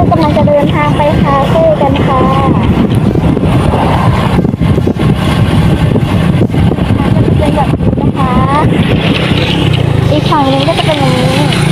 ก็กำลังจะเดินทางไปคาเฟ่กันค่ะทางก็จะเป็นแบบนี้นะคะ อีกฝั่งหนึงก็จะเป็นอย่างนี้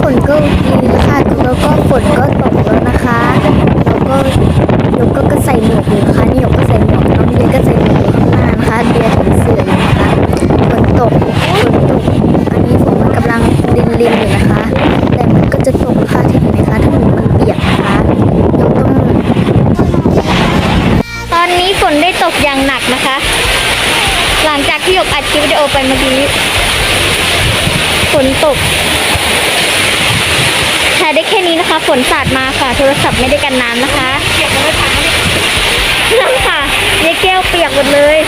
ฝนก็ดีแล้วค่ะแล้วก็ฝนก็ตกแล้วนะคะแล้วก็ยกก็ก็ใส่หมวกอยู่นะคะนี่ยกก็ใส่หมวกน้องเดียก็ใส่หมวกข้างหน้านะคะเดียถือเสืออยู่นะคะฝนตกฝนตกอันนี้ฝนมันกำลังรินรินๆอยู่นะคะ แต่มันก็จะตกค่ะเห็นไหมคะถ้ามันมันเปียกนะคะหยกต้องตอนนี้ฝนได้ตกอย่างหนักนะคะ หลังจากที่หยกอัดคลิปวิดีโอไปเมื่อกี้ฝนตก ได้แค่นี้นะคะ ฝนสาดมาค่ะ โทรศัพท์ไม่ได้กันน้ำนะคะเปียกเลยค่ะนั่นค่ะยายแก้วเปียกหมดเลย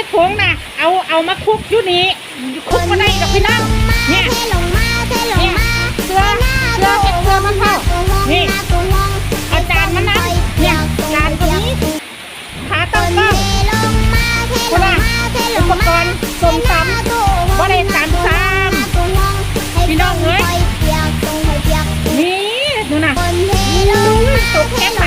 ในถุงนะเอาเอามาคุกอยู่นี่คลุกมาได้ดอกพี่น้องเนี่ยเนี่ยเสื้อเสื้อเห็ดเสื้อมะพร้านี่อาจารย์มานั่งเนี่ยจานตัวนี้ขาตั้งกล้องกูนะอุปกรณ์สมตำว่าได้ตำซ้ำพี่น้องเอ้ยนี่ดูนะตกแข็ง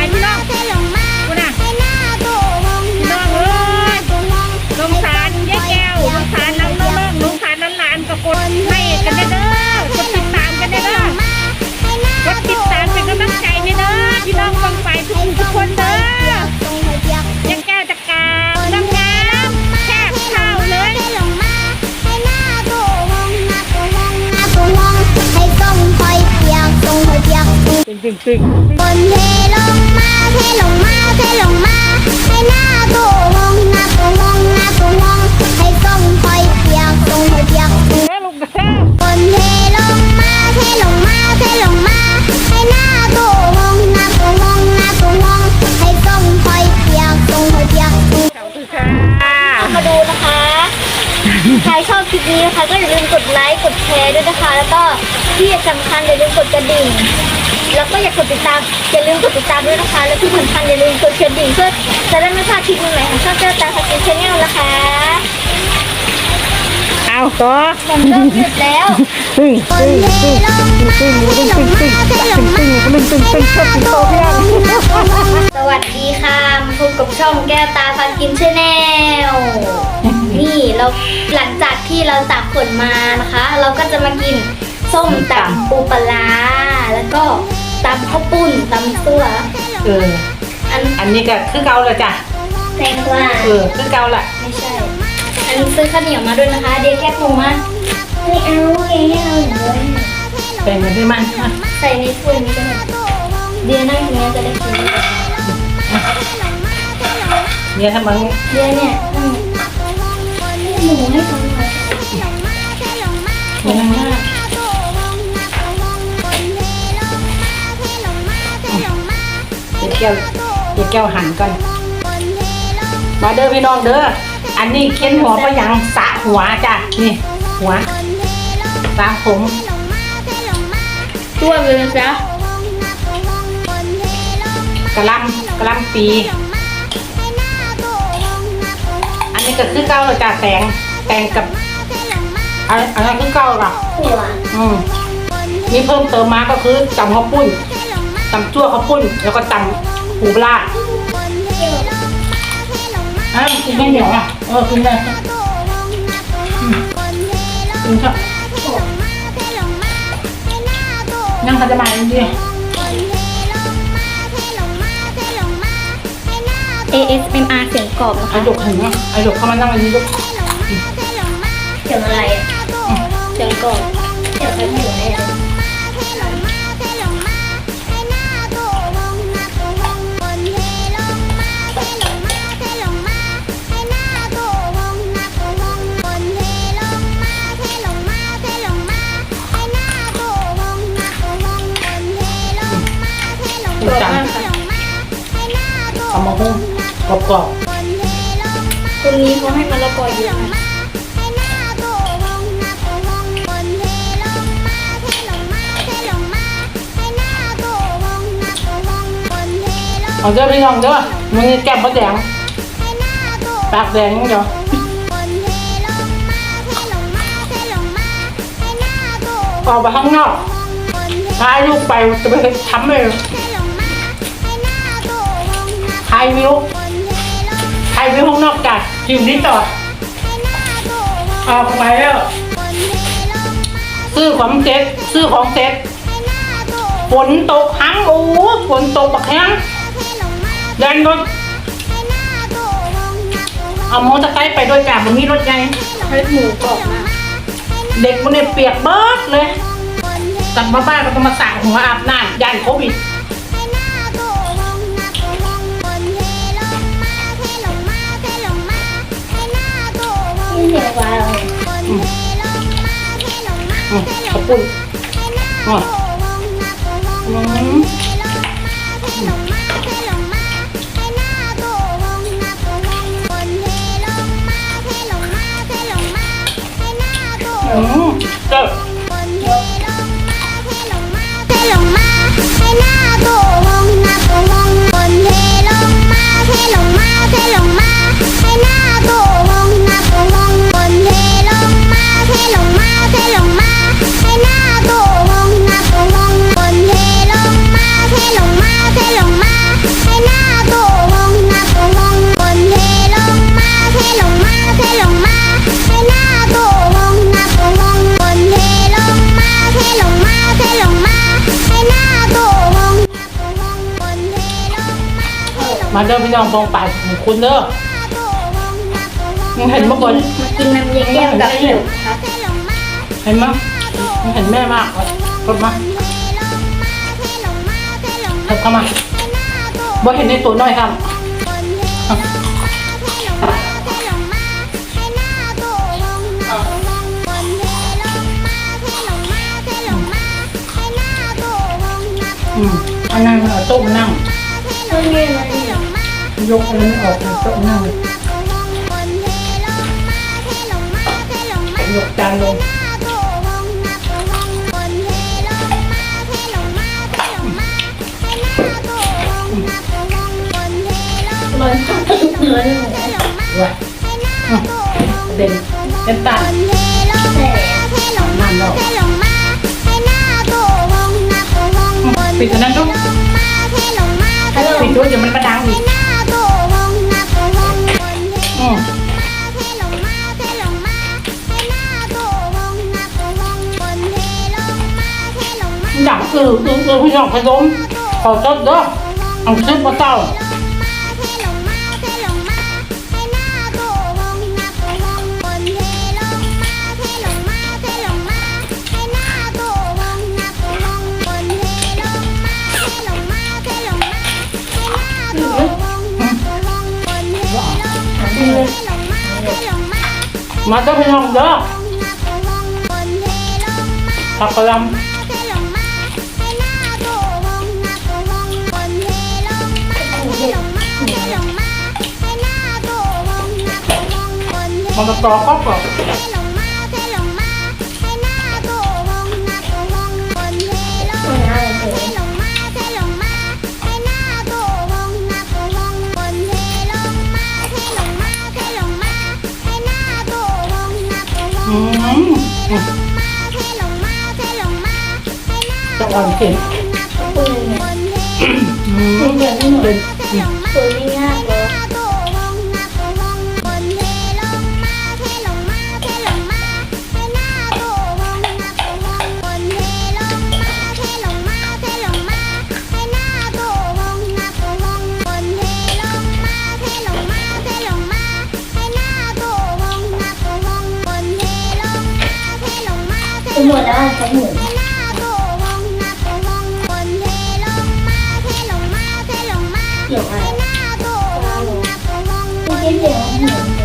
ตึงตึงตึงบนเทลงมาเทลงมาเทลงมาให้หน้าตัวงงหน้าตัวงงหน้าตัวงงให้ส่งคอยเปียกส่งคอยเปียกเด้อลูกเด้อบนเทลงมาเทลงมาเทลงมาให้หน้าตัวงงหน้าตัวงงหน้าตัวงงให้ส่งคอยเปียกส่งคอยเปียกเจ้าคือค่ะมาดูนะคะใครชอบคลิปนี้นะคะก็อย่าลืมกดไลค์กดแชร์ด้วยนะคะ แล้วก็ที่สำคัญอย่าลืมกดกระดิ่ง แล้วก็อย่ากดติดตาม อย่าลืมกดติดตามด้วยนะคะ และที่สำคัญอย่าลืมกดกระดิ่งเพื่อจะได้ไม่พลาดคลิปใหม่ๆของช่องเจ้าตาสกินชาแนลนะคะเอาต่อผมเริ่มหยุดแล้วตึงบนเทลงมาเทลงมาเทลงมาให้หน้าตัวงงหน้าตัวงงสวัสดีค่ะมาพบกับช่องแก้วตาพากินชาแนลนี่เราหลังจากที่เราตากฝนมานะคะ เราก็จะมากินส้มตำปูปลาแล้วก็ ตำข้าวปุ้นตำซั่วเออ อันอันนี้ก็คือเกาเลยจ้ะแตงกวาเออคือเกาละไม่ใช่ อันนี้ซื้อข้าวเหนียวมาด้วยนะคะ เดียวแค่ปรุงมาไม่เอาเองไม่เอาอย่างเดียวแบ่งกันด้วยมันอะใส่ในถ้วยนี้ก็ได้เดียวนั่งอย่างเงี้ยจะได้กินเนี่ยถ้ามันเดียวเนี่ยนั่งหมูให้เขาหน่อย กเดี๋ยวแก้วเดี๋ยวแก้วหั่นก่อน มาเด้อพี่น้องเด้อ อันนี้เค้นหัวก็ยังสระหัวจ้ะ นี่หัวสระผมตัวเลยนะจ๊ะกระหลำกระหลำปี อันนี้ก็คือเก้าเลยจ้ะแตงแตงกับอันอันนั้นคือเก้ากับหัวอืมนี่เพิ่มเติมมาก็คือตำข้าวปุ้นตำจั่วข้าวปุ้น แล้วก็ตำ ปูปลาอะกินไม่เหนียวอะเออกินได้กินเถอะนั่งขัดสมาธิดีเอ ASMR เสียงกรอบนะคะไอ้หยกเห็นไหมไอ้หยกเข้ามานั่งอันนี้ลูกเสียงอะไรอะเสียงกรอบเสียงใครไม่อยู่แน่เลยกิน เอามาหุ้มกรอบกรอบคนนี้เขาให้มะละกอเยอะนะเอาเด้อพี่น้องเด้อมึงแก้มมะแดงปากแดงนี่เดียวออกไปข้างนอกพาลูกไปจะไปทำเลย ถ่ายวิวถ่ายวิวข้างนอกจากทีมนี้ต่อออกไปแล้วซื้อของเซ็ตซื้อของเซ็ตฝนตกหังโอ้ฝนตกบักแห้งแดนรถเอามอเตอร์ไซค์ไปด้วยจ้ะมันมีรถใหญ่เฮ้หมูกรอบมากเด็กมันเนี่ยเปียกเบิดเลยกลับมาบ้านก็ต้องมาสระหัวอาบน้ำยันโควิด วงนี่เสียงว้าวคนเทลงมาเทลงมาอืมเทลขอบงคุมาณให้นาโตวงหน้าโตวงอืมเทลงมาเทลงมา เด้องบองไปของคุณเด้อโตวงหน้ามึงเห็นเมื่อก่อนกินน้ำเย็นแก้มกับหนูครับเทลงมเห็นมั้ยมึงเห็นแม่มากกดมาเถิบเข้ามาบ่เห็นในตัวน้อยครับคนเทลงมาเทลงมาเทลงมาให้หน้าโตวงหน้าโตวงคนเทลงมาเทลงมาเทลงมาให้หน้าโตวงหน้าโตวอืงมนั่ง ยกอะไรไม่ออกเลยโต๊ะนั่งเลยยกจานลงร้อนร้อนว่ะอืมเด่นเต็มตาปิดอันนั้นด้วยปิดด้วยเดี๋ยวมันมาดังอีก อยากคือคือคือพี่น้องพนมขอโทษเด้อเอาซื้อมาเต้ามาเด้อพี่น้องเด้อผักกะหล่ำ มันก็กรอบก็กรอบอืมอืมจะอ่อนเข็มปืนเนี่ยอืมเหมือนไม่หมดเป็นอืมปืนไม่ยากเลย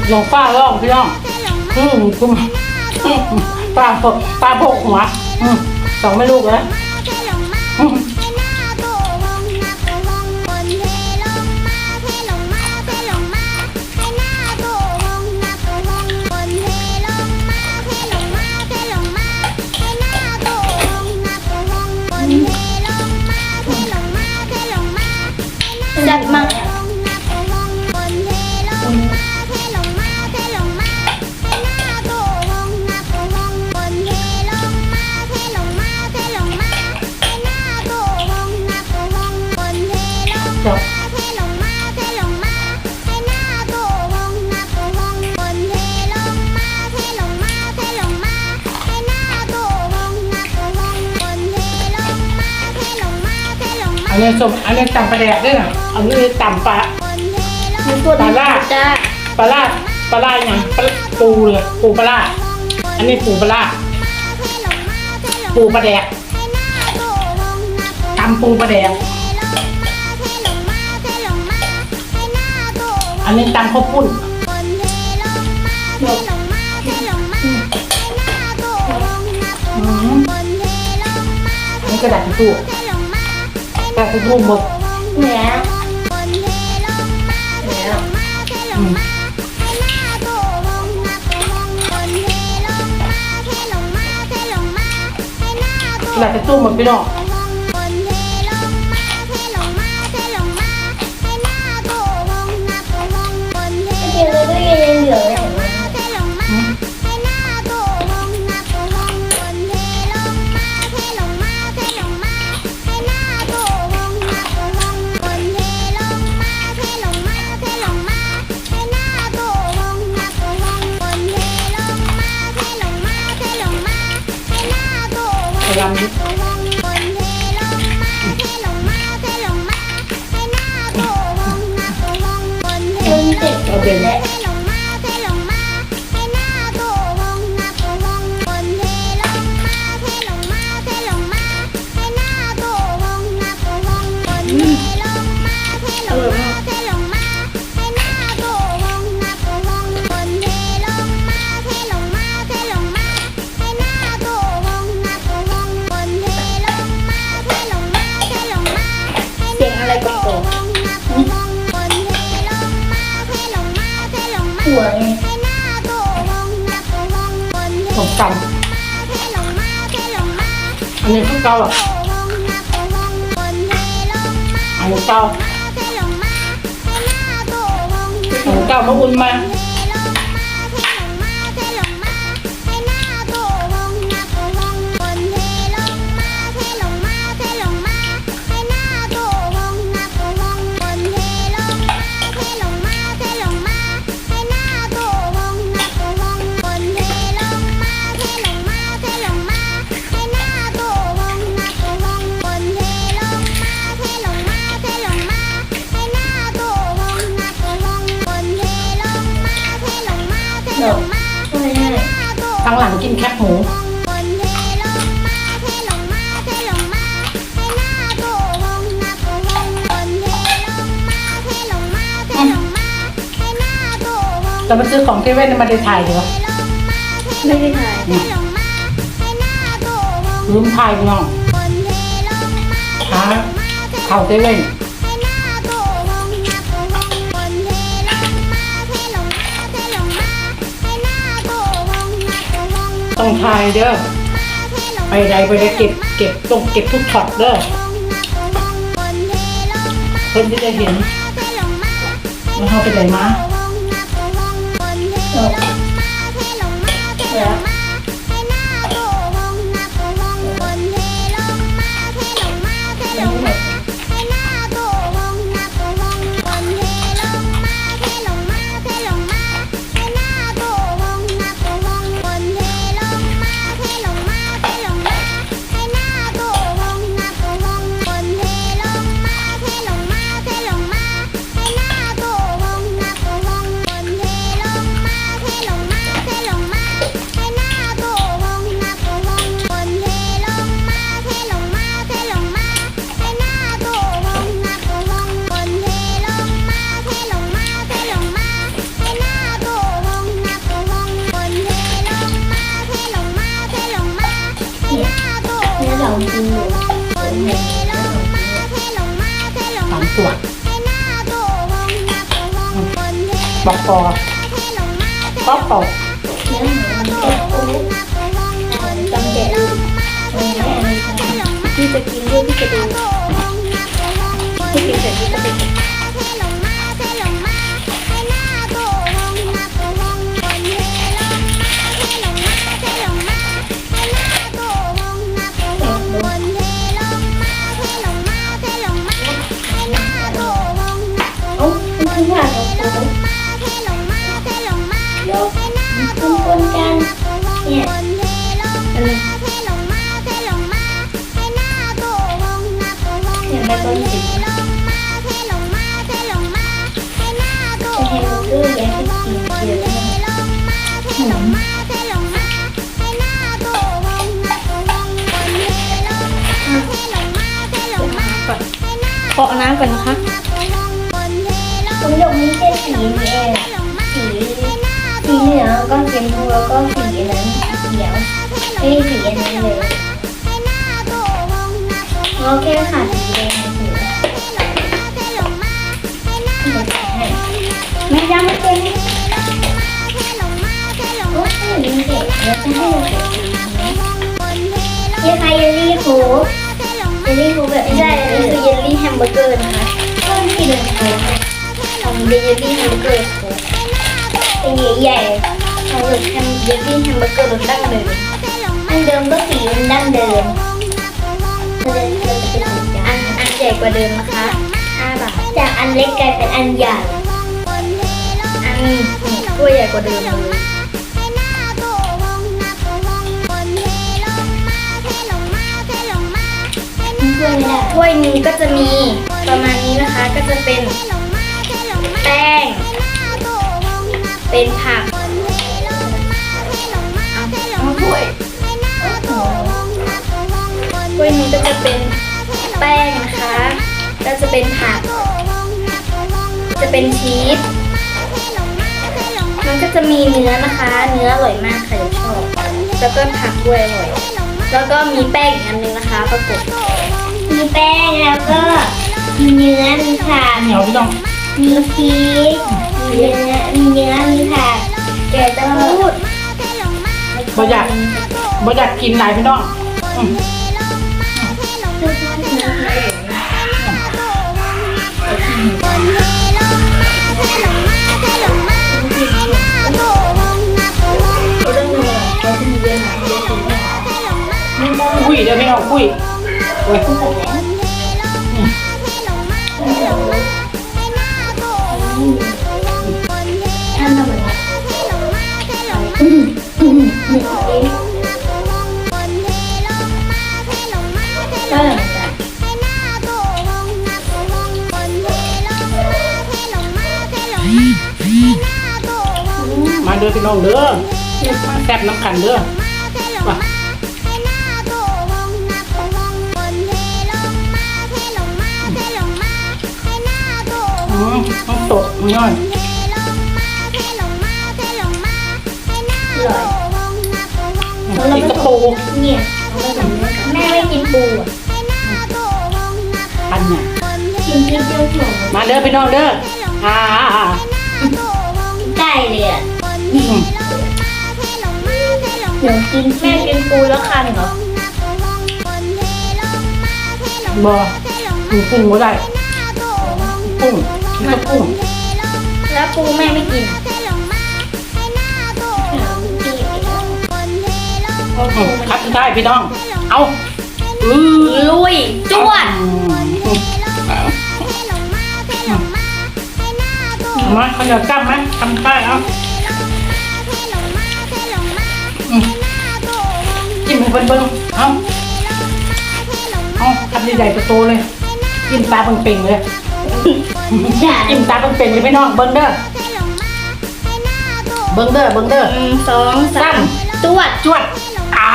มุนลองป้าลองพี่น้องอืมคุมอืมป้าพกป้าพกหัวอืมสองไม่ลูกเลยอืมแซ่บมา จบอันนี้ส้มอันนี้ตำปลาแดกด้วยนะอันนี้ตำปลามีตัวปลาร้าจ้าปลาล่าปลาล่าอย่างปลาปูเลยปูปลาล่าอันนี้ปูปลาล่าปูปลาแดกให้หน้าำปูประแดง อันนี้ตำข้าวปุ้นอืมอันนี้กระดาษทิชชู่กระดาษทิชชู่หมดแล้วแล้วอืมกระดาษทิชชู่หมดพี่น้อง มั อันนี้คือเกาอะอันนี้เกาอันนี้เกามาอุ่นมา กินแคบหมูจะมาซื้อของเซเว่นมาได้ถ่ายเดี๋ยวไม่ได้ถ่ายลืมถ่ายพี่น้องหาข่าวเซเว่น ต้องถ่ายเด้อไปใดไปได้เก็บเก็บต้องเก็บทุกช็อตเด้อเพื่อนที่จะเห็นแล้วเขาไปไหนมา ปาะน้ำก่อนนะคะผมยกมีแค่สีนี้เองสีสีเหลืองก็สีชมพูแล้วก็สีนั้นสีเขียวไม่สีอันนั้เลยโอเคค่ะสีแดงสีแม่ยังไม่เป็นโอ้ยเด็กเดี๋ยวจะให้เราเก็บสีนี้นี่ค่ะเยลลี่โค้กเยลลี่โค้กแบบไม่ใช่อันนี้คือเยลลี่แฮมเบอร์เกอร์นะคะก็ที่เป็นโค้กทำเยลลี่แฮมเบอร์เกอร์เป็นใหญ่ๆทำแบบแฮมเยลลี่แฮมเบอร์เกอร์รสดั้งเดิมอันเดิมก็สีมันดั้งเดิมอันอันใหญ่กว่าเดิมนะคะ5บาทจากอันเล็กกลายเป็นอันใหญ่อันถ้วใหญ่กว่าเดิมเลย ถ้วยนี้ก็จะมีประมาณนี้นะคะก็จะเป็นแป้ง เป็นผักเอาถ้วยถ้วยนี้ก็จะเป็นแป้งนะคะ ก็จะเป็นผัก จะเป็นชีสมันก็จะมีเนื้อนะคะ เนื้ออร่อยมากค่ะเดี๋ยวชอบ แล้วก็ผักด้วยอร่อย แล้วก็มีแป้งอีกอันนึงนะคะประกบ มีแป้งแล้วก็มีเนื้อมีผักเหนียวพี่น้องมีชีสมีเนื้อมีเนื้อมีผักแกะต้องพูดบ่อยากบ่อยากกินหลายพี่น้องอืมคุยเดี๋ยวพี่น้องคุยโอ้ยทำทำไมก็เหมือนกัน มาเด้อพี่น้องเด้อมาแซ่บน้ำกันเด้อ ต้องตกน้อยอร่อยอีกกระปูเนี่ยแม่ไม่กินปูอะอันเนี่ยกินพริกเจียวถั่วมาเด้อพี่น้องเด้ออ่าอ่าอ่าไก่เลยอะอืมเดี๋ยวกินแม่กินปูแล้วคันเหรอบ่กินกุ้งก็ได้กุ้ง กินกับกุ้งแล้วปูแม่ไม่กินอืมคัดได้พี่น้อง เอาอือลุยจวดมาข้าวเหนียวจ้ำไหมทำได้เอาจิ้มให้เบิ่งเบิ่งเอาเอาคำใหญ่ๆโตๆเลยจิ้มตาเป่งๆเลย จ้าจิ้มตาเป่งๆเลยพี่น้องเบิ่งเด้อเบิ่งเด้อเบิ่งเด้อหนึ่งสองสามจวดจวดอ่า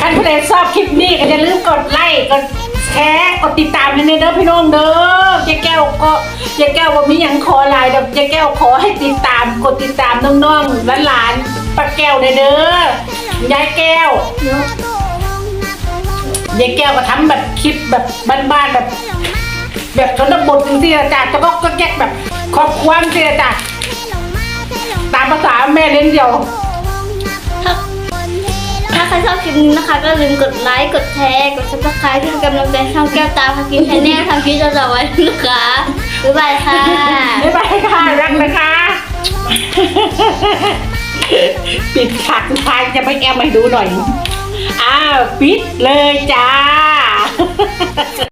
ท่านผู้ใดชอบคลิปนี้ก็อย่าลืมกดไลค์กดแชร์กดติดตามให้ในเด้อพี่น้องเด้อเจ๊แก้วก็เจ๊แก้วว่ามีหยังขอไลน์เด้อเจ๊แก้วขอให้ติดตามกดติดตามน้องๆหลานๆป้าแก้วเด้อเด้อยายแก้ว ยายแก้วก็ทำแบบคลิปแบบบ้านๆแบบ แบบชนบทจริงๆอะจ้ะจะก็ก็แยกแบบครอบครัวจริงๆอะจ้ะตามภาษาแม่เล่นเดียว ถ้าใครชอบคลิปนี้นะคะ ก็ลืมกดไลค์ กดแชร์ กดซับสไครต์เพื่อเป็นกำลังใจช่องแก้วตาพากินแชนแนลทำคลิปต่อๆไว้นะคะ บ๊ายบายค่ะ บ๊ายบายค่ะ รักนะคะ ปิดฉากสุดท้ายจะไม่แอมให้ดูหน่อย อ้าว ปิดเลยจ้า